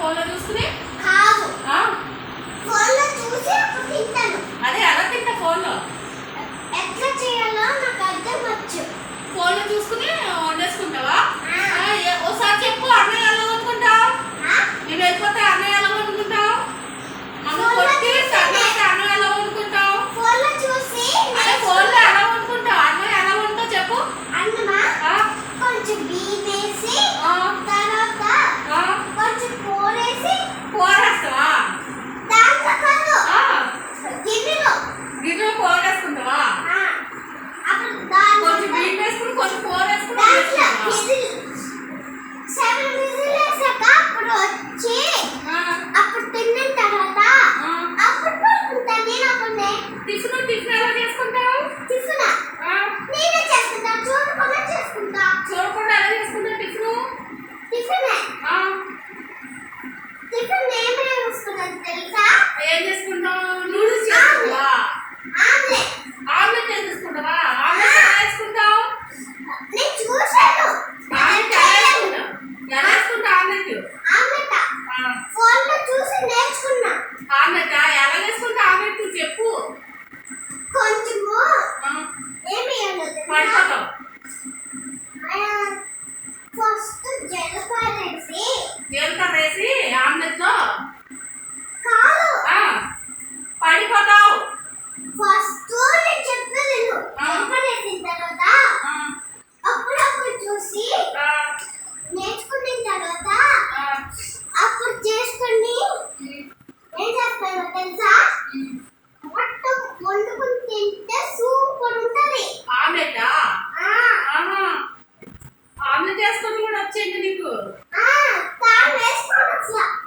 ఫోన్లో చూస్తూనే కూడా ఎలా చేసుకుంటావు టిఫిన్? టిఫిన్? టిఫిన్ వస్తున్నది తెలుసా? ఏం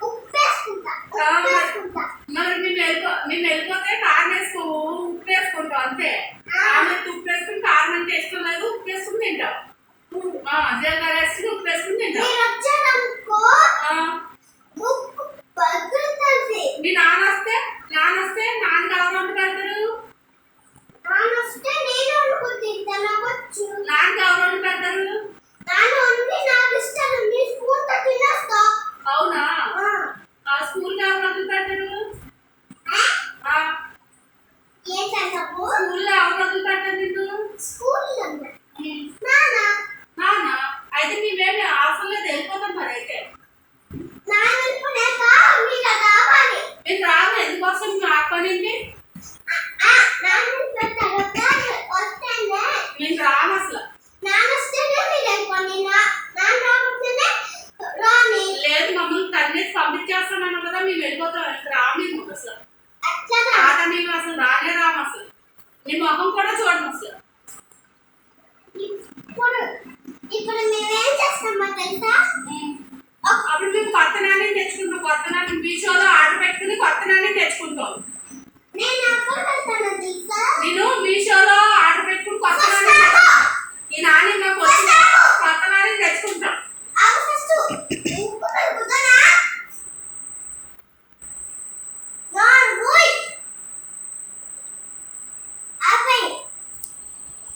ఉప్పు వేసుకుంటా. మరి నేను వెళ్ళిపో నేను వెళ్ళిపోతే కారం వేసుకో ఉప్పు వేసుకుంటావు అంతే ఆమ్లెట్ ఉప్పు వేసుకుని కారం అంటే ఇష్టం లేదు ఉప్పు వేసుకుని తింటావు. ఆ, జీలకర్ర వేసుకుని ఉప్పు వేసుకుని మీ నాన్న వస్తే నాన్న వస్తే నాన్న ఎవరు పెడతారు నాన్న వస్తే నేను వండుకుని తింటాను నాకు వచ్చు నాన్న ఎవరు పెడతారు నాన్న వండి నాకు ఇష్టం నీ స్పూన్తో తినేస్తా అవునా ఆ. ఆ స్కూల్కి ఎవరు పెడతారు ఆ? ఆ, ఏం చేసావు స్కూల్లో ఎవరు పెడతారు నిన్ను స్కూల్లో ఉమ్. నాన్న నాన్న అయితే మేమేమి అవసరం లేదు వెళ్ళిపోతాం మరి అయితే నాన్న అనుకున్నాక మీకు కావాలి మీరు రాదు ఎందుకోసం మీ అక్కడింటి ఆ, నాన్న అనుకున్న తర్వాత వస్తేనే మేము రాము అసలు నాన్న వస్తేనే మీరు అయిపోండి నా- నాన్న రాకపోతేనే రాని లేదు మమ్మల్ని తన్నేసి పంపించేస్తానన్నాను కదా మేము వెళ్ళిపోతాం. ఇంకా రాము అసలు. తాత మేము అసలు రానే రాము అసలు. నీ మొహం కూడా చూడము అసలు. ఇప్పుడు మేమేం చేస్తామో తెలుసా. అప్పుడు మేము కొత్త నాణ్యం తెచ్చుకుంటాం. కొత్త నాణ్యం మీషోలో ఆర్డర్ పెట్టుకుని కొత్త నాణ్యం తెచ్చుకుంటాం. నేను మీషోలో ఆర్డర్ పెట్టుకుని కొత్త నాణ్యం